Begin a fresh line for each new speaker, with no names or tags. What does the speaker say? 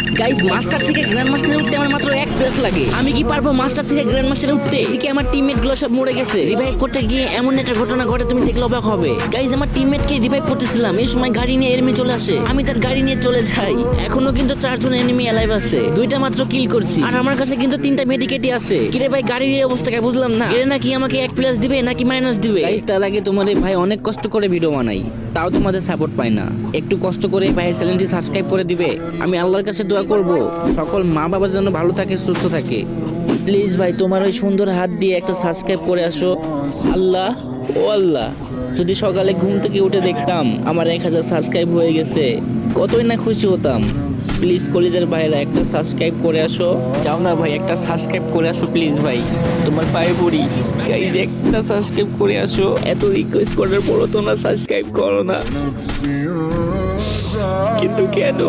Master থেকে grand মাস্টারে উঠতে আমার মাত্র এক লাগে। আমি কি পারব মাস্টার থেকে গ্র্যান্ড মাস্টারে উঠতে? এদিকে আমার টিমমেটগুলো সব মরে গেছে। রিভাইভ করতে গিয়ে এমন একটা ঘটনা ঘটে, তুমি দেখলে অবাক হবে। গাইস আমার রিভাইভ করতেছিলাম। এই সময় গাড়ি নিয়ে এনিমি চলে আসে। আমি তার গাড়ি নিয়ে চলে যাই। এখনও কিন্তু চারজন এনিমি অ্যালাইভ আছে। দুইটা মাত্র কিল করছি। আর আমার কাছে কিন্তু তিনটা আছে। কিরে ভাই, গাড়ির অবস্থাকে বুঝলাম না? নাকি আমাকে এক প্লাস দিবে, নাকি মাইনাস দিবে? গাইস তার আগে তোমার ভাই অনেক কষ্ট করে ভিডিও বানাই। তাও তোমাদের সাপোর্ট পাই না। একটু কষ্ট করে ভাইয়ের চ্যানেলটি সাবস্ক্রাইব করে দিবে। আমি আল্লাহর কাছে দোয়া করব। সকল মা বাবা যেন ভালো থাকে, সুস্থ থাকে। প্লিজ ভাই, তোমার ওই সুন্দর হাত দিয়ে একটা সাবস্ক্রাইব করে আসো। আল্লাহ, ও আল্লাহ, যদি সকালে ঘুম থেকে উঠে দেখতাম আমার এক হাজার সাবস্ক্রাইব হয়ে গেছে, কতই না খুশি হতাম। প্লিজ কলেজের ভাইরা একটা সাবস্ক্রাইব করে আসো। যাও না ভাই, একটা সাবস্ক্রাইব করে আসো প্লিজ ভাই। তোমার পায়ে পড়ি। গাইজ একটা সাবস্ক্রাইব করে আসো। এত রিকোয়েস্ট করার পরও তোমরা সাবস্ক্রাইব করো না। কিন্তু কেন?